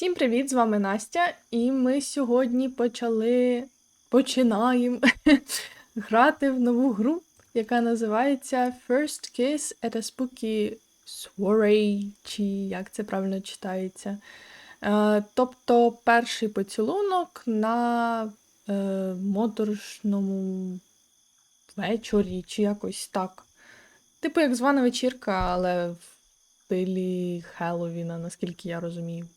Всім привіт! З вами Настя, і ми сьогодні почали починаємо грати в нову гру, яка називається First Kiss at a Spooky Soiree, чи як це правильно читається. Е, тобто перший поцілунок на е, моторошному вечорі, чи якось так. Типу, як звана вечірка, але в стилі Хеллоуіна, наскільки я розумію.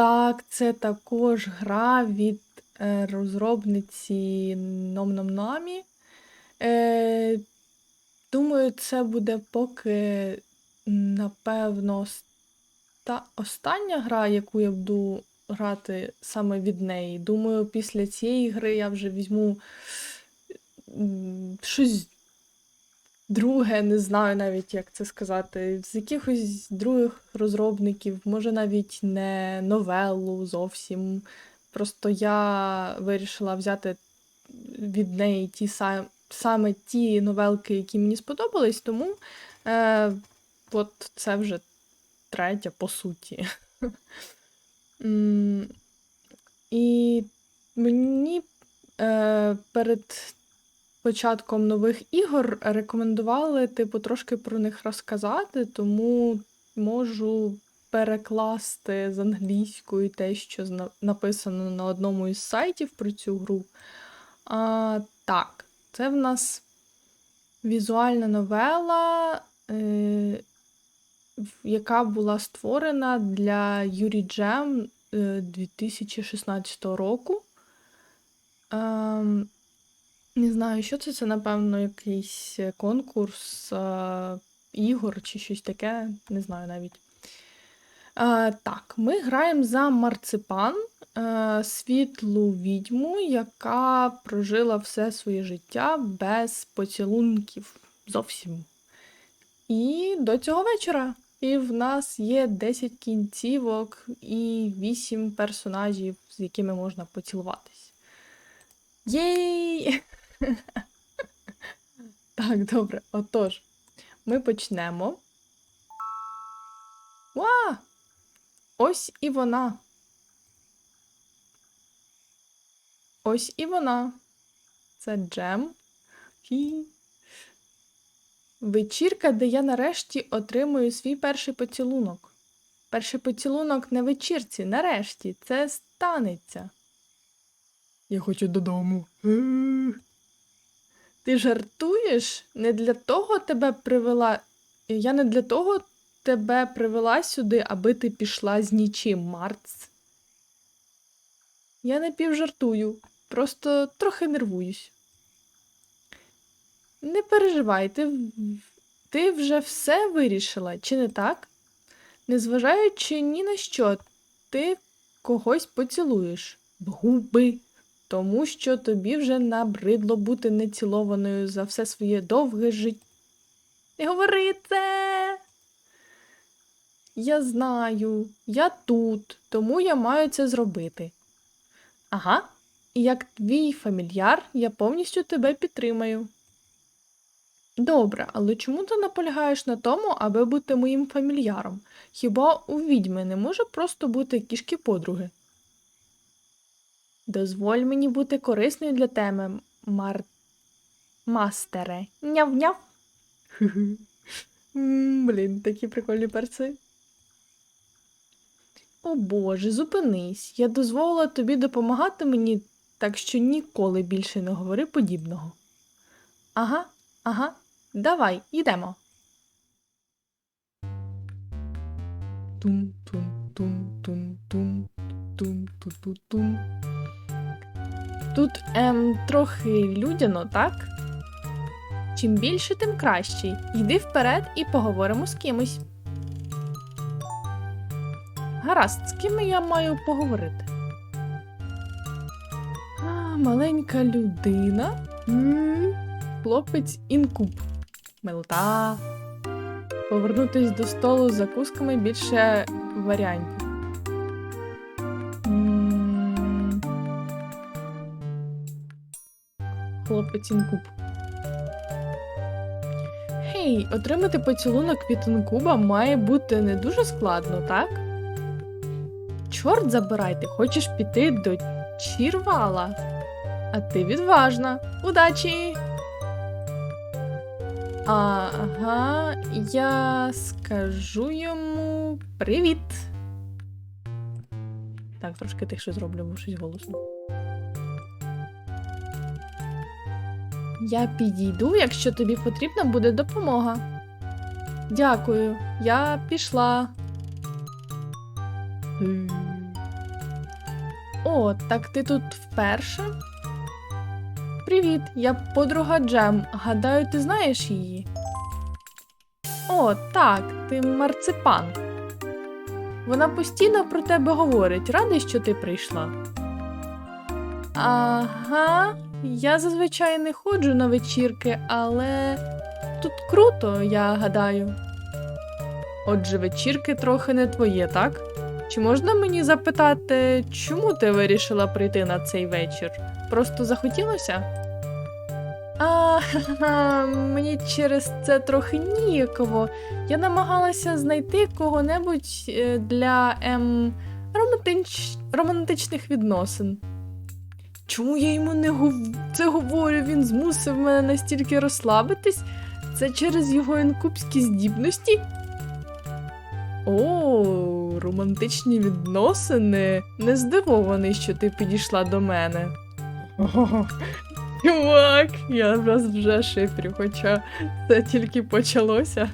Так, це також гра від е, розробниці Nom Е, думаю, це буде поки, напевно, оста- остання гра, яку я буду грати саме від неї. Думаю, після цієї гри я вже візьму щось друге, не знаю навіть, як це сказати, з якихось других розробників, може навіть не новелу зовсім. Просто я вирішила взяти від неї ті са- саме ті новелки, які мені сподобались, тому е, от це вже третя, по суті. І мені е, перед початком нових ігор рекомендували, типу, трошки про них розказати, тому можу перекласти з англійської те, що написано на одному із сайтів про цю гру. А, так, це в нас візуальна новела, е, яка була створена для Юрі Джем е, 2016 року. Не знаю, що це. Це, напевно, якийсь е, конкурс е, ігор чи щось таке. Не знаю навіть. Е, так, ми граємо за марципан, е, світлу відьму, яка прожила все своє життя без поцілунків зовсім. І до цього вечора. І в нас є 10 кінцівок і 8 персонажів, з якими можна поцілуватись. Єй! Так, добре. Отож, ми почнемо. Ва! Ось і вона. Ось і вона. Це Джем. Хі. Вечірка, де я нарешті отримую свій перший поцілунок. Перший поцілунок на вечірці, нарешті, це станеться. Я хочу додому. Ти жартуєш? Не для того тебе привела. Я не для того тебе привела сюди, аби ти пішла з нічим, Марц. Я не півжартую, просто трохи нервуюсь. Не переживай, ти, ти вже все вирішила, чи не так? Незважаючи ні на що, ти когось поцілуєш губи, тому що тобі вже набридло бути нецілованою за все своє довге життя. Не говори це! Я знаю, я тут, тому я маю це зробити. Ага, і як твій фамільяр, я повністю тебе підтримаю. Добре, але чому ти наполягаєш на тому, аби бути моїм фамільяром? Хіба у відьми не може просто бути кішки подруги? Дозволь мені бути корисною для тебе, мар... мастере. Няв-няв. Блін, такі прикольні перці. О Боже, зупинись. Я дозволила тобі допомагати мені, так що ніколи більше не говори подібного. Ага, ага, давай, йдемо. Тум тум Тут ем, трохи людяно, так? Чим більше, тим краще. Йди вперед і поговоримо з кимось. Гаразд, з ким я маю поговорити? А, маленька людина. м Хлопець інкуб. Мелта. Повернутись до столу з закусками більше варіантів. Хлопець інкуб. Гей, отримати поцілунок від інкуба має бути не дуже складно, так? Чорт забирай, ти хочеш піти до Чірвала. А ти відважна. Удачі! Ага, я скажу йому привіт. Так, трошки тихше зроблю, бо щось голосно. Я підійду, якщо тобі потрібна буде допомога. Дякую, я пішла. О, так ти тут вперше? Привіт, я подруга Джем. Гадаю, ти знаєш її. О, так, ти марципан. Вона постійно про тебе говорить. Радий, що ти прийшла. Ага, я зазвичай не ходжу на вечірки, але тут круто, я гадаю. Отже, вечірки трохи не твоє, так? Чи можна мені запитати, чому ти вирішила прийти на цей вечір? Просто захотілося? А, мені через це трохи ніяково. Я намагалася знайти кого-небудь е, для ем, романтич... романтичних відносин. Чому я йому не гов... це говорю? Він змусив мене настільки розслабитись? Це через його інкубські здібності? О, романтичні відносини. Не здивований, що ти підійшла до мене. О, чувак, я вас вже шиплю, хоча це тільки почалося.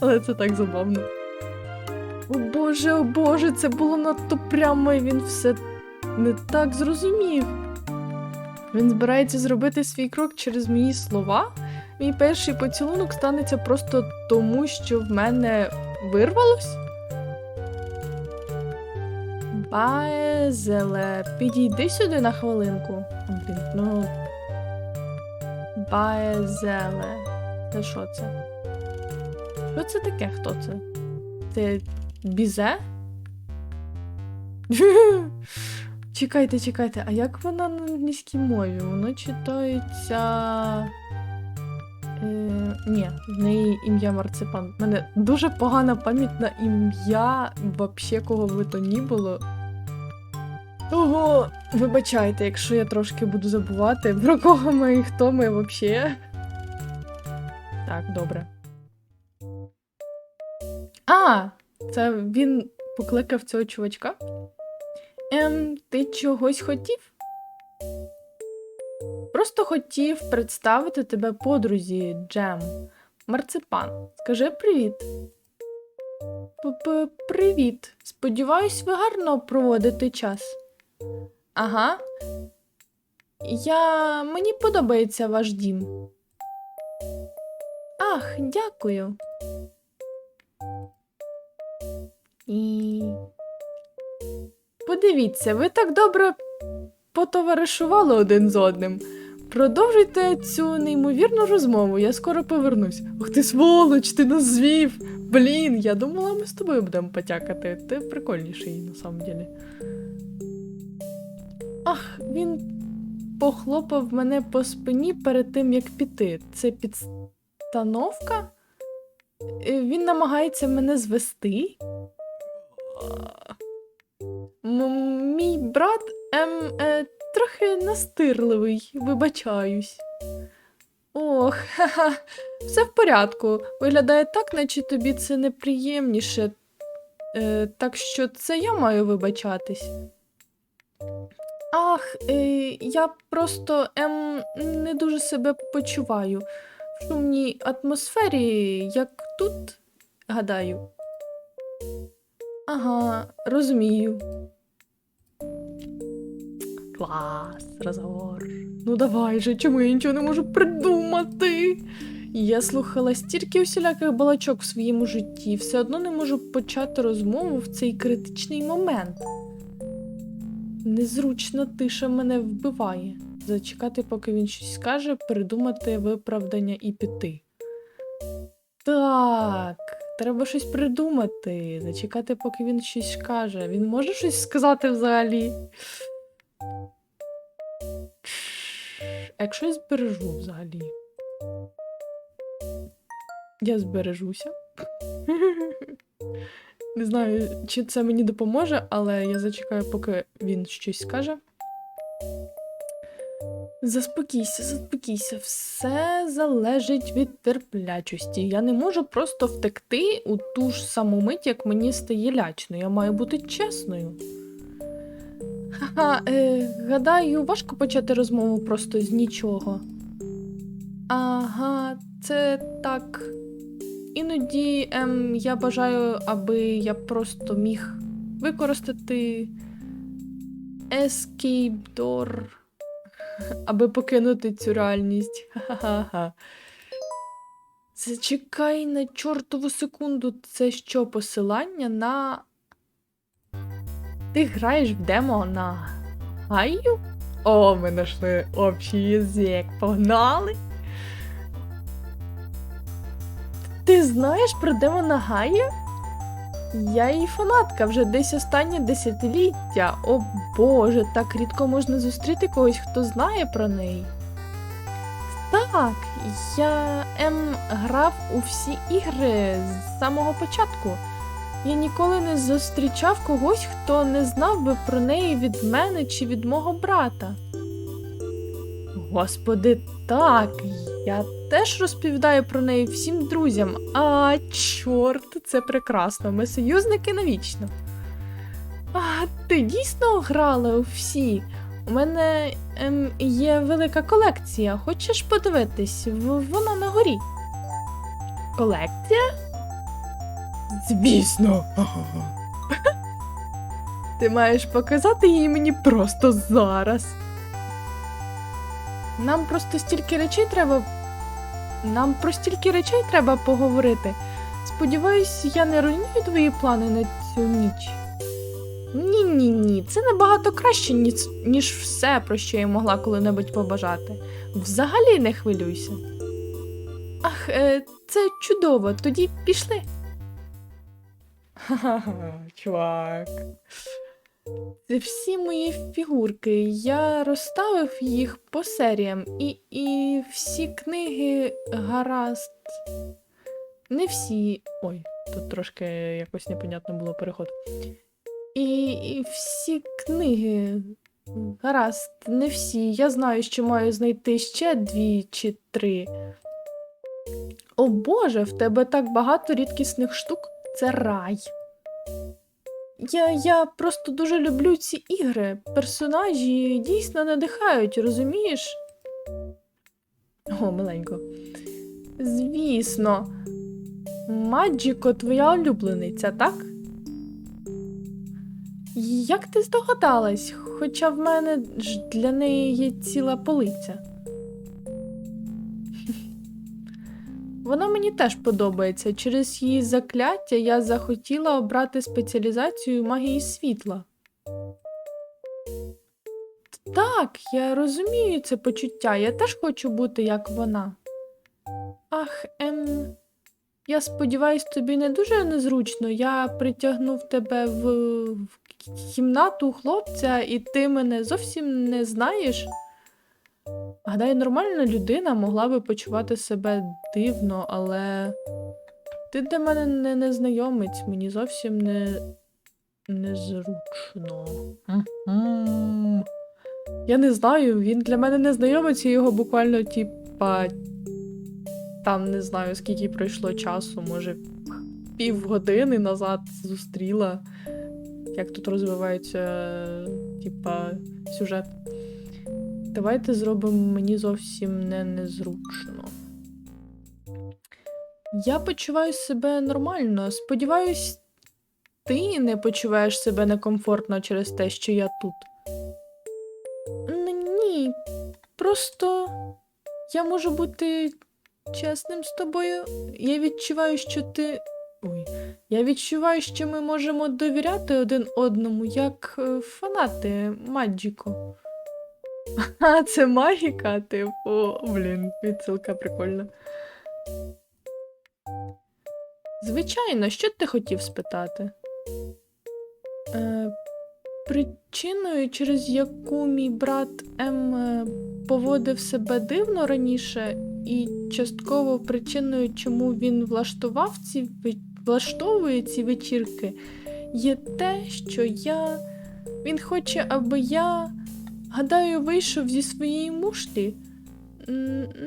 Але це так забавно. О Боже, о Боже, це було надто прямо, і він все не так зрозумів. Він збирається зробити свій крок через мої слова. Мій перший поцілунок станеться просто тому, що в мене вирвалось. Баезеле, підійди сюди на хвилинку. Блін, ну. Баезеле. Це що це? Що це таке? Хто це? Це бізе? чекайте, чекайте, а як вона на англійській мові? Воно читається. Е, ні, в неї ім'я Марципан. У мене дуже погана пам'ять на ім'я вообще кого би то ні було. Того, вибачайте, якщо я трошки буду забувати, про кого ми і хто ми вообще. Так, добре. А, це він покликав цього чувачка. Ем, ти чогось хотів? Просто хотів представити тебе подрузі, Джем. Марципан, скажи привіт. Привіт. Сподіваюсь, ви гарно проводите час. Ага. Я. Мені подобається ваш дім. Ах, дякую. І. Подивіться, ви так добре потоваришували один з одним. Продовжуйте цю неймовірну розмову, я скоро повернусь. Ох ти сволоч, ти нас звів! Блін, я думала, ми з тобою будемо потякати. Ти прикольніший, на самом деле. Ах, він похлопав мене по спині перед тим, як піти. Це підстановка? Е, Він намагається мене звести. М- Мій брат ем, е, трохи настирливий, вибачаюсь. Ох, ха-ха, все в порядку. Виглядає так, наче тобі це неприємніше. Е, так що це я маю вибачатись. Ах, е, я просто ем, не дуже себе почуваю. В шумній атмосфері, як тут, гадаю. Ага, розумію. Клас, розговор. Ну давай же, чому я нічого не можу придумати? Я слухала стільки усіляких балачок в своєму житті, все одно не можу почати розмову в цей критичний момент. Незручна тиша мене вбиває. Зачекати, поки він щось скаже, придумати виправдання і піти. Так, треба щось придумати. Зачекати, поки він щось скаже. Він може щось сказати взагалі? А якщо я збережу взагалі? Я збережуся. Не знаю, чи це мені допоможе, але я зачекаю, поки він щось скаже. Заспокійся, заспокійся, все залежить від терплячості. Я не можу просто втекти у ту ж саму мить, як мені стає лячно. Я маю бути чесною. Ха-ха, е, гадаю, важко почати розмову просто з нічого. Ага, це так. Іноді ем, я бажаю, аби я просто міг використати Escape Door, аби покинути цю реальність. Ха-ха-ха. Зачекай на чортову секунду. Це що, посилання на. Ти граєш в демо на Гаю? О, ми знайшли общий язик. Погнали! Ти знаєш про Демона Гая? Я її фанатка вже десь останнє десятиліття. О Боже, так рідко можна зустріти когось, хто знає про неї. Так, я ем, грав у всі ігри з самого початку. Я ніколи не зустрічав когось, хто не знав би про неї від мене чи від мого брата. Господи, так, я теж розповідаю про неї всім друзям. А, чорт, це прекрасно. Ми союзники навічно. А, ти дійсно грала у всі? У мене ем, є велика колекція. Хочеш подивитись? Вона на горі. Колекція? Звісно. Ти маєш показати її мені просто зараз. Нам просто стільки речей треба. Нам про стільки речей треба поговорити. Сподіваюсь, я не руйную твої плани на цю ніч. Ні, ні, ні, це набагато краще, ніж, ніж все, про що я могла коли-небудь побажати. Взагалі не хвилюйся. Ах, е, це чудово, тоді пішли. Ха-ха, чувак. Це всі мої фігурки. Я розставив їх по серіям, і, і всі книги гаразд. Не всі. Ой, тут трошки якось непонятно було переход. І, і всі книги. Гаразд, не всі. Я знаю, що маю знайти ще дві чи три. О Боже, в тебе так багато рідкісних штук. Це рай. Я, я просто дуже люблю ці ігри. Персонажі дійсно надихають, розумієш? О, миленько. Звісно. Маджіко твоя улюблениця, так? Як ти здогадалась, хоча в мене ж для неї є ціла полиця. Вона мені теж подобається. Через її закляття я захотіла обрати спеціалізацію магії світла. Так, я розумію це почуття. Я теж хочу бути як вона. Ах, ем. Я сподіваюсь, тобі не дуже незручно. Я притягнув тебе в, в кімнату хлопця, і ти мене зовсім не знаєш. Гадаю, нормальна людина могла би почувати себе дивно, але ти для мене не незнайомець, мені зовсім не незручно. Я не знаю, він для мене незнайомець, я його буквально, типа, там не знаю, скільки пройшло часу, може, півгодини назад зустріла, як тут розвивається, типа, сюжет. Давайте зробимо мені зовсім не незручно. Я почуваю себе нормально. Сподіваюсь, ти не почуваєш себе некомфортно через те, що я тут. Ні, просто я можу бути чесним з тобою. Я відчуваю, що ти. Ой. Я відчуваю, що ми можемо довіряти один одному, як е, фанати Маджіко. А, це магіка, типу, блін, відсилка прикольна. Звичайно, що ти хотів спитати? Е, причиною, через яку мій брат М е, поводив себе дивно раніше, і частково причиною, чому він влаштував ці влаштовує ці вечірки, є те, що я. Він хоче, аби я, гадаю, вийшов зі своєї мушлі.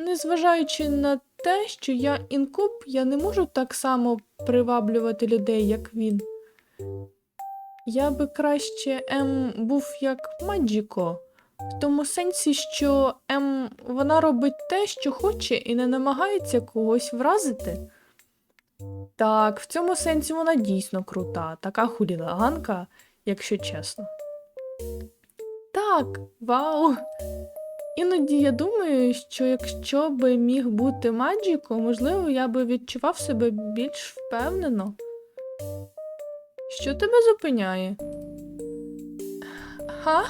Незважаючи на те, що я інкуб, я не можу так само приваблювати людей, як він. Я би краще ем, був як Маджіко, в тому сенсі, що ем, вона робить те, що хоче, і не намагається когось вразити. Так, в цьому сенсі вона дійсно крута, така хуліганка, якщо чесно. Так, вау. Іноді я думаю, що якщо би міг бути Маджіко, можливо, я би відчував себе більш впевнено. Що тебе зупиняє? Га?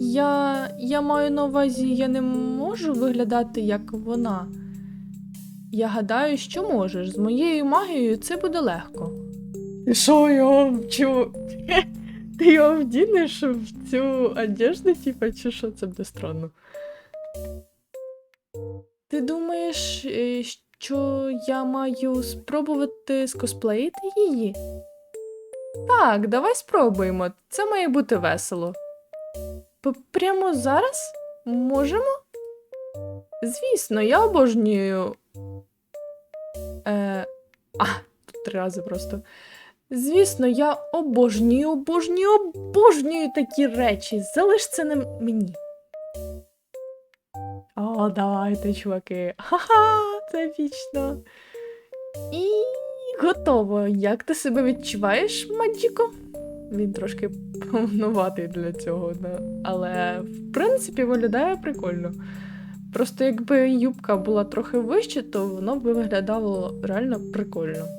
Я, я маю на увазі, я не можу виглядати як вона. Я гадаю, що можеш. З моєю магією це буде легко. Що його вчу? Ти його вдінеш в цю одежду, типа, чи що це буде странно? Ти думаєш, що я маю спробувати скосплеїти її? Так, давай спробуємо. Це має бути весело. Прямо зараз? Можемо? Звісно, я обожнюю. Е... А, тут три рази просто. Звісно, я обожнюю, обожнюю, обожнюю такі речі. Залиш це на мені. О, давайте, чуваки. Ха-ха, це епічно. І готово. Як ти себе відчуваєш, Маджіко? Він трошки повнуватий для цього, але в принципі виглядає прикольно. Просто якби юбка була трохи вище, то воно б виглядало реально прикольно.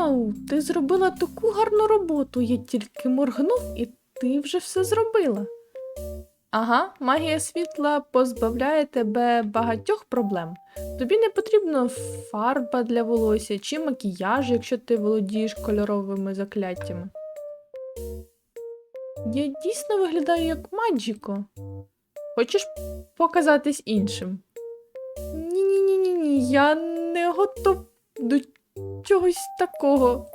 Вау, ти зробила таку гарну роботу. Я тільки моргнув, і ти вже все зробила. Ага, магія світла позбавляє тебе багатьох проблем. Тобі не потрібна фарба для волосся чи макіяж, якщо ти володієш кольоровими закляттями. Я дійсно виглядаю як Маджіко. Хочеш показатись іншим? Ні-ні-ні, ні, я не готов до чогось такого.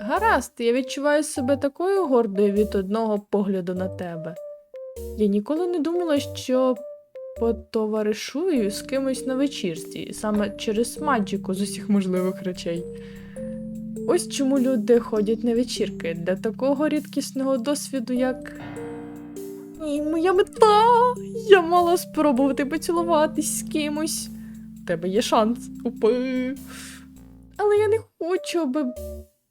Гаразд, я відчуваю себе такою гордою від одного погляду на тебе. Я ніколи не думала, що потоваришую з кимось на вечірці, саме через маджіку з усіх можливих речей. Ось чому люди ходять на вечірки для такого рідкісного досвіду, як. Ні, моя мета! Я мала спробувати поцілуватись з кимось. Тебе є шанс. Упи. Але я не хочу, аби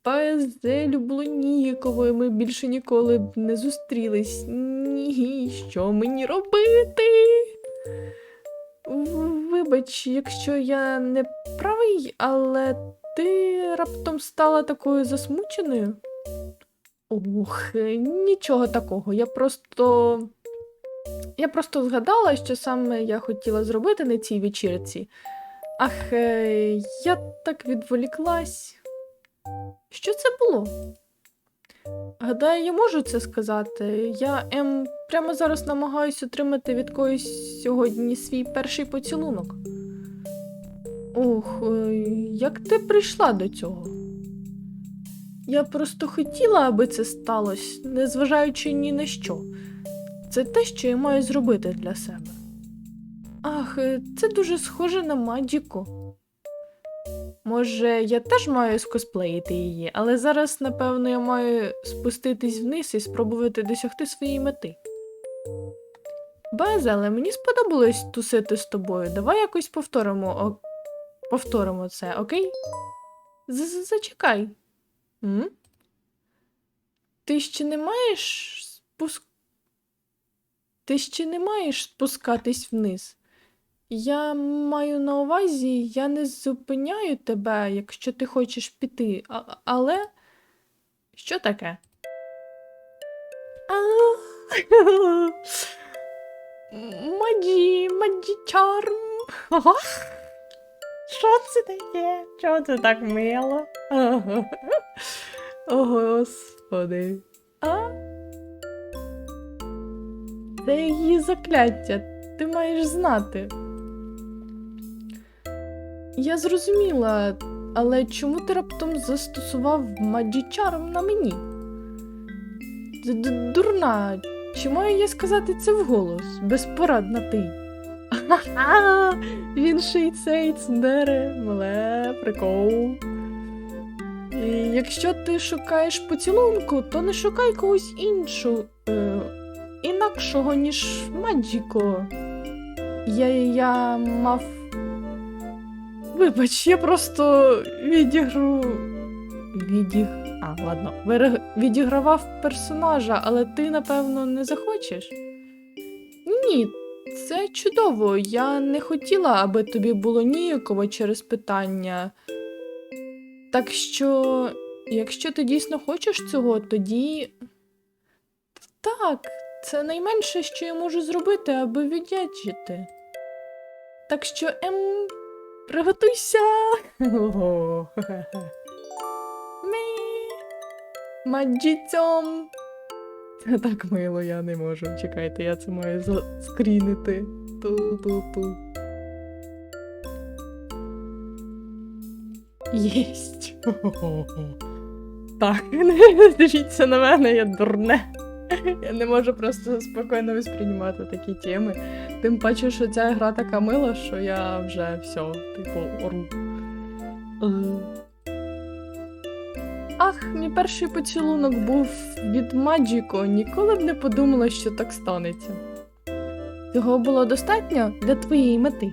без було ніяково, і ми більше ніколи б не зустрілись. Ні, що мені робити? Вибач, якщо я не правий, але ти раптом стала такою засмученою? Ох, нічого такого. Я просто. Я просто згадала, що саме я хотіла зробити на цій вечірці. Ах, е, я так відволіклась. Що це було? Гадаю, я можу це сказати. Я ем, прямо зараз намагаюся отримати від когось сьогодні свій перший поцілунок. Ох, е, як ти прийшла до цього? Я просто хотіла, аби це сталося, незважаючи ні на що. Це те, що я маю зробити для себе. Ах, е, це дуже схоже на Маджіко. Може, я теж маю скосплеїти її, але зараз, напевно, я маю спуститись вниз і спробувати досягти своєї мети. Без, але мені сподобалось тусити з тобою. Давай якось повторимо, о... повторимо це, окей? Зачекай. М? Ти ще не маєш спуск... Ти ще не маєш спускатись вниз. Я маю на увазі, я не зупиняю тебе, якщо ти хочеш піти, а- але. Що таке? Маджі, маджі чарм. Що це таке? Чого це так мило? О, господи. Це її закляття. Ти маєш знати. Я зрозуміла, але чому ти раптом застосував маджічарм на мені? Д- Дурна, чи маю я сказати це вголос? Безпорадна ти. Ага, він ще й цей цндере, мале, прикол. І якщо ти шукаєш поцілунку, то не шукай когось іншого, е, інакшого, ніж Маджіко. Я, я мав. Вибач, я просто відігру. Відіг. А, ладно. Вире- Відігравав персонажа, але ти, напевно, не захочеш? Ні, це чудово. Я не хотіла, аби тобі було ніяково через питання. Так що, якщо ти дійсно хочеш цього, тоді. Так, це найменше, що я можу зробити, аби віддячити. Так що, ем, приготуйся. Маджіцьом. Це так мило, я не можу. Чекайте, я це маю заскрінити. Ту-ту-ту. Єсть. Так, не дивіться на мене, я дурне. Я не можу просто спокійно восприймати такі теми. Тим паче, що ця гра така мила, що я вже все, типу, ору. Е. Ах, мій перший поцілунок був від Маджіко. Ніколи б не подумала, що так станеться. Цього було достатньо для твоєї мети.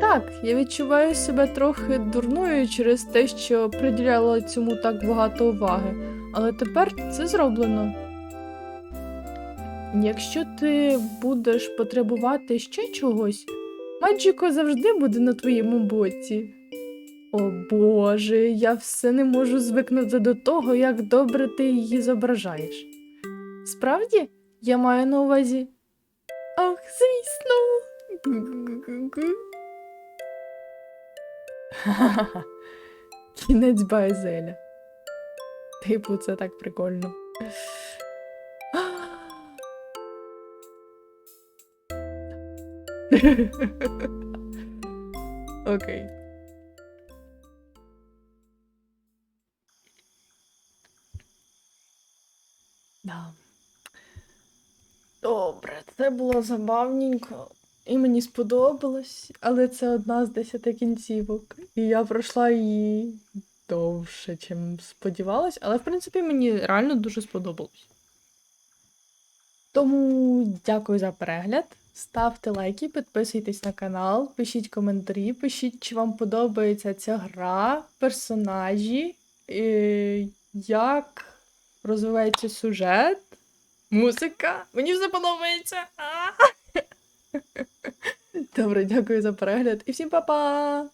Так, я відчуваю себе трохи дурною через те, що приділяла цьому так багато уваги, але тепер це зроблено. Якщо ти будеш потребувати ще чогось, Маджіко завжди буде на твоєму боці. О Боже, я все не можу звикнути до того, як добре ти її зображаєш. Справді, я маю на увазі. Ах, звісно. Кінець Байзеля. Типу, це так прикольно. Окей. Да. Добре, це було забавненько. І мені сподобалось, але це одна з десяти кінцівок. І я пройшла її довше, чим сподівалась, але в принципі мені реально дуже сподобалось. Тому дякую за перегляд. Ставте лайки, підписуйтесь на канал, пишіть коментарі, пишіть, чи вам подобається ця гра, персонажі, як розвивається сюжет, музика. Мені все подобається. Добре, дякую за перегляд і всім па-па!